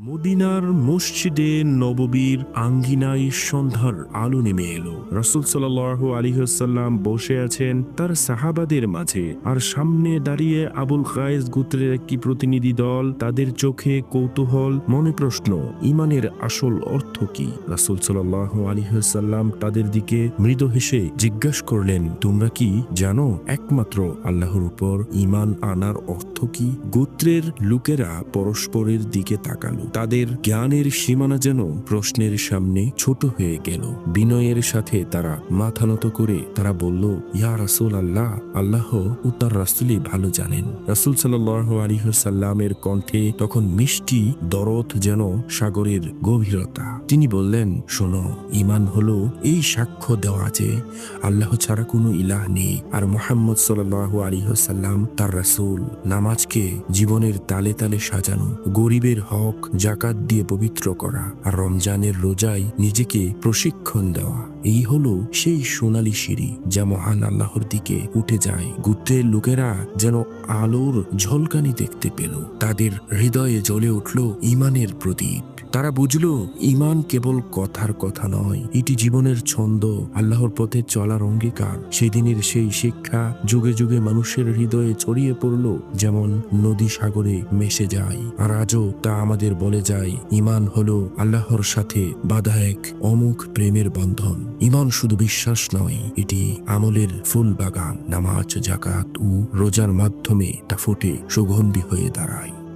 মদিনার মসজিদে নববীর আঙ্গিনায় সন্ধ্যার আলো নেমে এলো। রসুল সাল্লাহ আলিহাল্লাম বসে আছেন তার সাহাবাদের মাঝে আর সামনে দাঁড়িয়ে আবুল খায়েজ গোত্রের একটি প্রতিনিধি দল তাদের চোখে কৌতূহল, মনে প্রশ্ন, ইমানের আসল অর্থ কি? রসুল সাল্লাহ আলিহাল্লাম তাদের দিকে মৃদু হেসে জিজ্ঞাসা করলেন, তোমরা কি জানো একমাত্র আল্লাহর উপর ইমান আনার অর্থ কি? গোত্রের লোকেরা পরস্পরের দিকে তাকালো। তাদের জ্ঞানের সীমানা যেন প্রশ্নের সামনে ছোট হয়ে গেল। বিনয়ের সাথে তারা মাথা নত করে তারা বলল, ইয়া রাসুল আল্লাহ আল্লাহ ও তার রাসুলই ভালো জানেন। রাসুল সাল্লাহ আলিহাল্লামের কণ্ঠে তখন মিষ্টি দরদ যেন সাগরের গভীরতা। তিনি বললেন, শোনো ইমান হলো এই সাক্ষ্য দেওয়া যে আল্লাহ ছাড়া কোনো ইলাহ নেই। আর মোহাম্মদ সাল্লাহ আলিহাল্লাম তার রাসুল। নামাজকে জীবনের তালে তালে সাজানো, গরিবের হক জাকাত দিয়ে পবিত্র করা আর রমজানের রোজায় নিজেকে প্রশিক্ষণ দেওয়া। এই হলো সেই সোনালি সিঁড়ি যা মহান আল্লাহর দিকে উঠে যায়। গুত্রের লোকেরা যেন আলোর ঝলকানি দেখতে পেল। তাদের হৃদয়ে জ্বলে উঠল ইমানের প্রদীপ। তারা বুঝল ইমান কেবল কথার কথা নয়, এটি জীবনের ছন্দ, আল্লাহর পথে চলার অঙ্গীকার। সেই দিনের সেই শিক্ষা যুগে যুগে মানুষের হৃদয়ে ছড়িয়ে পড়ল, যেমন নদী সাগরে মেশে যায়। আর আজও তা আমাদের বলে যায় ইমান হলো আল্লাহর সাথে বাধা এক অমুক প্রেমের বন্ধন। ইমান শুধু বিশ্বাস নয়, এটি আমলের ফুল বাগান। নামাজ জাকাত ও রোজার মাধ্যমে তা ফুটে, সুগন্ধি হয়ে দাঁড়ায়।